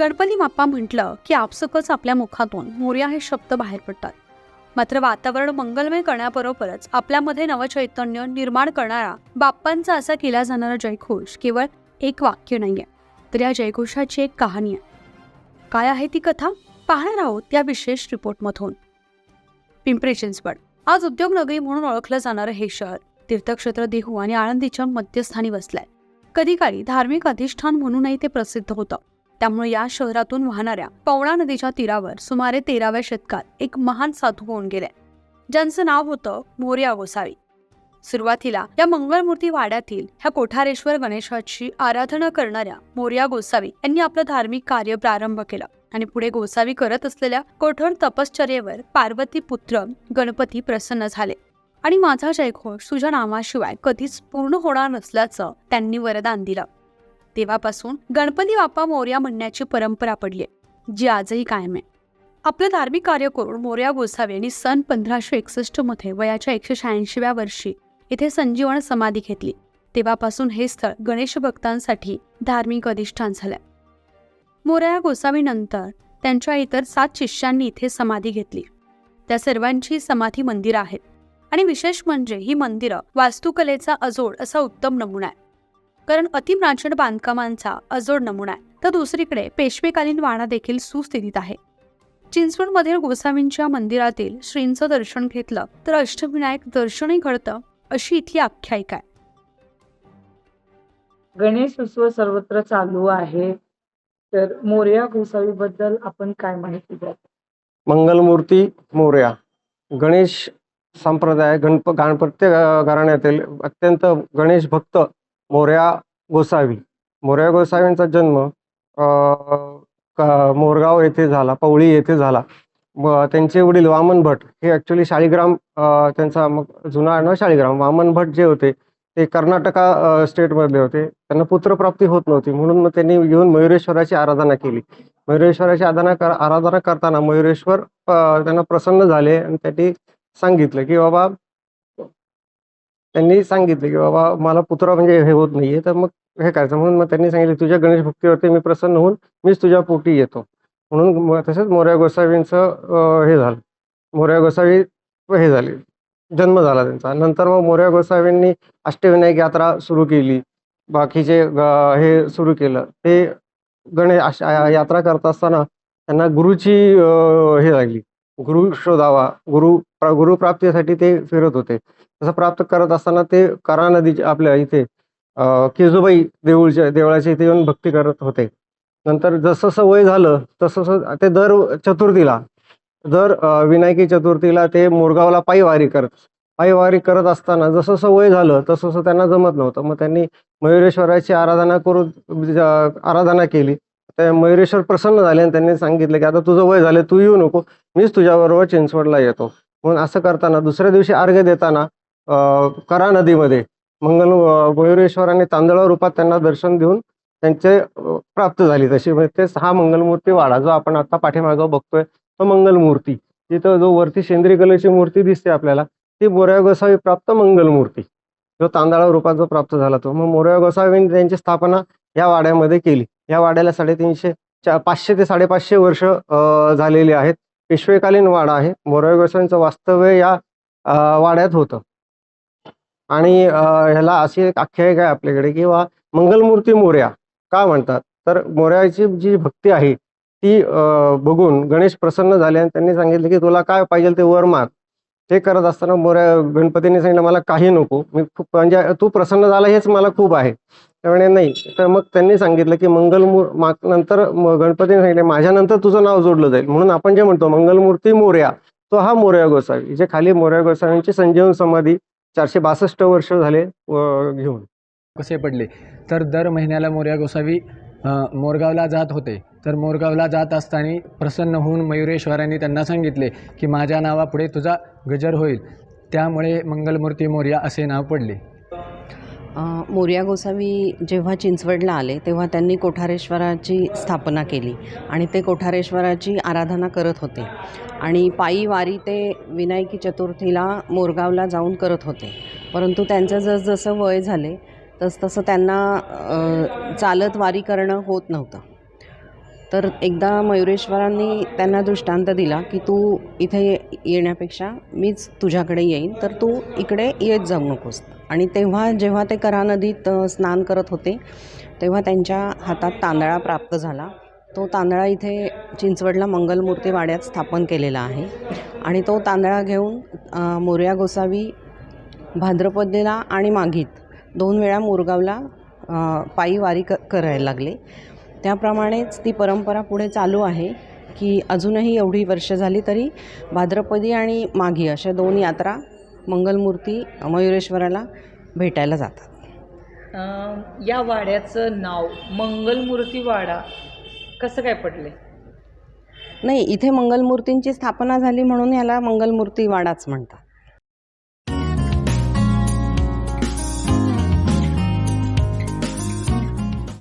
गणपती बाप्पा म्हटलं की आपसकच आपल्या मुखातून मोर्या हे शब्द बाहेर पडतात. मात्र वातावरण मंगलमय करण्याबरोबरच आपल्यामध्ये नवचैतन्य निर्माण करणारा बाप्पांचा असा केला जाणारा जयघोष केवळ एक वाक्य नाही आहे तर या जयघोषाची एक कहाणी आहे. काय आहे ती कथा? पाहणार आहोत या विशेष रिपोर्टमधून. पिंपरी चिंचवड. आज उद्योगनगरी म्हणून ओळखलं जाणारं हे शहर तीर्थक्षेत्र देहू आणि आळंदीच्या मध्यस्थानी बसलंय कधी काळी धार्मिक अधिष्ठान म्हणूनही ते प्रसिद्ध होतं. त्यामुळे या शहरातून वाहणाऱ्या पवना नदीच्या तीरावर सुमारे तेराव्या शतकात एक महान साधू होऊन गेले. ज्यांचं नाव होतं मोर्या गोसावी. सुरुवातीला या मंगळमूर्ती वाड्यातील ह्या कोठारेश्वर गणेशाची आराधना करणाऱ्या मोर्या गोसावी यांनी आपलं धार्मिक कार्य प्रारंभ केलं आणि पुढे गोसावी करत असलेल्या कठोर तपश्चर्येवर पार्वती पुत्र गणपती प्रसन्न झाले. आणि माझा जयघोष तुझ्या नावाशिवाय कधीच पूर्ण होणार नसल्याचं त्यांनी वरदान दिलं. तेव्हापासून गणपती बाप्पा मोर्या म्हणण्याची परंपरा पडली आहे, जी आजही कायम आहे. आपलं धार्मिक कार्य करून मोर्या गोसावी यांनी सन पंधराशे एकसष्टमध्ये वयाच्या एकशे शहाऐंशीव्या वर्षी इथे संजीवन समाधी घेतली. तेव्हापासून हे स्थळ गणेश भक्तांसाठी धार्मिक अधिष्ठान झालंय. मोरया गोसावीनंतर त्यांच्या इतर सात शिष्यांनी इथे समाधी घेतली. त्या सर्वांची समाधी मंदिरं आहेत. आणि विशेष म्हणजे ही मंदिरं वास्तुकलेचा अजोड असा उत्तम नमुना आहे. कारण अतिप्राचीन बांधकामांचा अजोड नमुना आहे. तर दुसरीकडे पेशवेकालीन वाडा देखील सुस्थितीत आहे. चिंचवडमधील गोसावींच्या मंदिरातील श्रींचं दर्शन घेतलं तर अष्टविनायक दर्शनही घडतं अशी इथली आख्यायिका आहे. गणेश उत्सव सर्वत्र चालू आहे. तर मोरया गोसावी बद्दल आपण काय माहिती द्या मंगलमूर्ती मोरया. गणेश संप्रदाय गणप गणपत्य घराण्यातील अत्यंत गणेश भक्त मोऱ्या गोसावी. मोऱ्या गोसावींचा जन्म मोरगाव येथे झाला पवळी येथे झाला. त्यांचे वडील वामन भट हे ॲक्च्युली शाळीग्राम त्यांचा मग जुना आडनाव शाळीग्राम वामन भट जे होते ते कर्नाटका स्टेटमधले होते. त्यांना पुत्रप्राप्ती होत नव्हती. म्हणून मग त्यांनी येऊन मयुरेश्वराची आराधना केली. मयुरेश्वराची आराधना कर आराधना करताना मयुरेश्वर त्यांना प्रसन्न झाले आणि त्यांनी सांगितलं की बाबा त्यांनी सांगितलं की बाबा मला पुत्र म्हणजे हे होत नाहीये तर मग हे करायचं. म्हणून मग त्यांनी सांगितलं तुझ्या गणेश भक्तीवरती मी प्रसन्न होऊन मीच तुझ्या पोटी येतो. म्हणून तसेच मोर्या गोसावींचं हे झालं. मोर्या गोसावी हे झाले. जन्म झाला त्यांचा. नंतर मग मोर्या गोसावींनी अष्टविनायक यात्रा सुरू केली. बाकीचे हे सुरू केलं. ते गणेश यात्रा करत असताना त्यांना गुरुची हे लागली. गुरु शोधावा गुरु प्रा- गुरुप्राप्तीसाठी ते फिरत होते. तसं प्राप्त करत असताना ते करा नदीच्या आपल्या इथे केजूबाई देऊळच्या देवळाच्या इथे येऊन भक्ती करत होते. नंतर जसं जसं वय झालं तसं ते दर चतुर्थीला दर विनायकी चतुर्थीला ते मोरगावला पायी वारी करत पायी वारी करत असताना जसं जसं वय झालं तसं त्यांना जमत नव्हतं. मग त्यांनी मयुरेश्वराची आराधना करून आराधना केली. त्या मयुरेश्वर प्रसन्न झाले आणि त्यांनी सांगितलं की आता तुझं वय झालं तू येऊ नको. मीच तुझ्याबरोबर चिंचवडला येतो. म्हणून असं करताना दुसऱ्या दिवशी अर्घ्य देताना करा नदीमध्ये. मंगल मयुरेश्वराने तांदळा रूपात त्यांना दर्शन देऊन त्यांचे प्राप्त झाली. तशी म्हणजे तेच हा मंगलमूर्ती वाडा जो आपण आता पाठीमागं बघतोय तो मंगलमूर्ती. तिथं जो वरती सेंद्रिय कलेची मूर्ती दिसते आपल्याला ती बोऱ्या गोसावी प्राप्त मंगलमूर्ती. जो तांदळा रूपात जो प्राप्त झाला तो. मग मोरया गोसावींनी त्यांची स्थापना या वाड्यामध्ये केली. या वाड्याला साडेतीनशे चा- पाचशे ते साडेपाचशे वर्ष झालेली आहेत. पेशवेकालीन वाडा आहे. मोरया गोसावींचं वास्तव्य या वाड्यात होतं. आणि ह्याला अशी एक आख्यायिका आहे आपल्याकडे किंवा मंगलमूर्ती मोर्या का म्हणतात? तर मोर्याची जी भक्ती आहे ती बघून गणेश प्रसन्न झाले आणि त्यांनी सांगितले की तुला काय पाहिजे ते वर माग ते करत असताना मोर्या गणपतीने सांगितलं मला काही नको. मी खूप म्हणजे तू प्रसन्न झाला हेच मला खूप आहे. त्यामुळे नाही. तर मग त्यांनी सांगितलं की मंगलमूर नंतर म- गणपतीने सांगितले माझ्यानंतर तुझं नाव जोडलं जाईल. म्हणून आपण जे म्हणतो मंगलमूर्ती मोर्या तो हा मोर्या गोसावी जे खाली मोर्या गोसावींची संजीवन समाधी चारशे बासष्ट वर्ष झाले घेऊन. कसे पडले? तर दर महिन्याला मोर्या गोसावी मोरगावला जात होते. तर मोरगावला जात असताना प्रसन्न होऊन मयुरेश्वरांनी त्यांना सांगितले की माझ्या नावापुढे तुझा गजर होईल. त्यामुळे मंगलमूर्ती मोर्या असे नाव पडले. मोरया गोसावी जेव्हा चिंचवडला आले तेव्हा त्यांनी कोठारेश्वराची स्थापना केली आणि ते कोठारेश्वराची आराधना करत होते. आणि पायी वारी ते विनायकी चतुर्थीला मोरगावला जाऊन करत होते. परंतु त्यांचं जसजसं वय झाले तसतसं त्यांना चालत वारी करणं होत नव्हतं. तर एकदा मयुरेश्वरांनी त्यांना दृष्टांत दिला की तू इथे येण्यापेक्षा मीच तुझ्याकडे येईन तर तू इकडे येत जाऊ नकोस. आणि तेव्हा जेव्हा ते करा नदीत स्नान करत होते तेव्हा त्यांच्या हातात तांदळा प्राप्त झाला. तो तांदळा इथे चिंचवडला मंगलमूर्ती वाड्यात स्थापन केलेला आहे. आणि तो तांदळा घेऊन मोर्या गोसावी भाद्रपदेला आणि माघीत दोन वेळा मोरगावला पायी वारी क करायला लागले. त्याप्रमाणेच ती परंपरा पुढे चालू आहे की अजूनही एवढी वर्ष झाली तरी भाद्रपदी आणि माघी अशा दोन यात्रा मंगलमूर्ती मयुरेश्वराला भेटायला जातात. या वाड्याचं नाव मंगलमूर्ती वाडा कसं काय पडले नाही इथे मंगलमूर्तींची स्थापना झाली म्हणून याला मंगलमूर्ती वाडाच म्हणतात.